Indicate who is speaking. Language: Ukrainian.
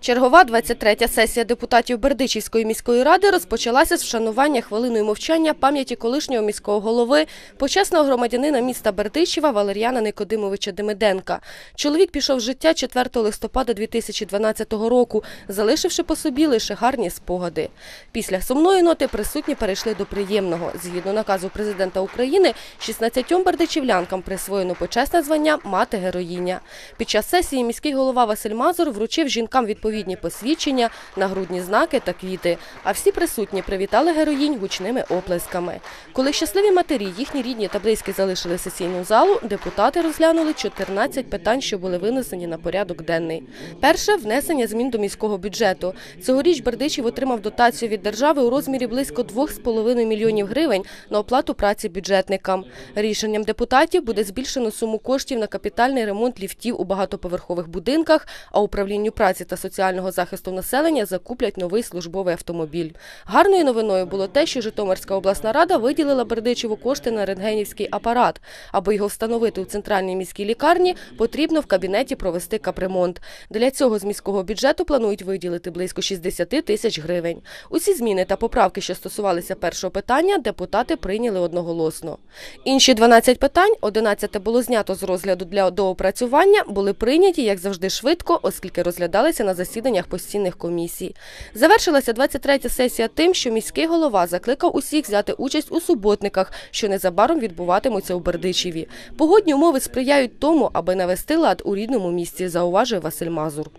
Speaker 1: Чергова 23-я сесія депутатів Бердичівської міської ради розпочалася з вшанування хвилиною мовчання пам'яті колишнього міського голови, почесного громадянина міста Бердичева Валеріана Никодимовича Демиденка. Чоловік пішов з життя 4 листопада 2012 року, залишивши по собі лише гарні спогади. Після сумної ноти присутні перейшли до приємного. Згідно наказу президента України, 16 бердичівлянкам присвоєно почесне звання мати героїня. Під час сесії міський голова Василь Мазур вручив жінкам відповідні посвідчення, нагрудні знаки та квіти. А всі присутні привітали героїнь гучними оплесками. Коли щасливі матері, їхні рідні та близькі залишили сесійну залу, депутати розглянули 14 питань, що були винесені на порядок денний. Перше внесення змін до міського бюджету. Цьогоріч Бердичів отримав дотацію від держави у розмірі близько 2,5 мільйонів гривень на оплату праці бюджетникам. Рішенням депутатів буде збільшено суму коштів на капітальний ремонт ліфтів у багатоповерхових будинках, а управлінню праці та соціального захисту населення закуплять новий службовий автомобіль. Гарною новиною було те, що Житомирська обласна рада виділила Бердичеву кошти на рентгенівський апарат. Аби його встановити у центральній міській лікарні, потрібно в кабінеті провести капремонт. Для цього з міського бюджету планують виділити близько 60 тисяч гривень. Усі зміни та поправки, що стосувалися першого питання, депутати прийняли одноголосно. Інші 12 питань, 11 було знято з розгляду для доопрацювання, були прийняті, як завжди, швидко, оскільки розглядалися на засіданнях постійних комісій. Завершилася 23-та сесія тим, що міський голова закликав усіх взяти участь у суботниках, що незабаром відбуватимуться у Бердичеві. Погодні умови сприяють тому, аби навести лад у рідному місті, зауважив Василь Мазур.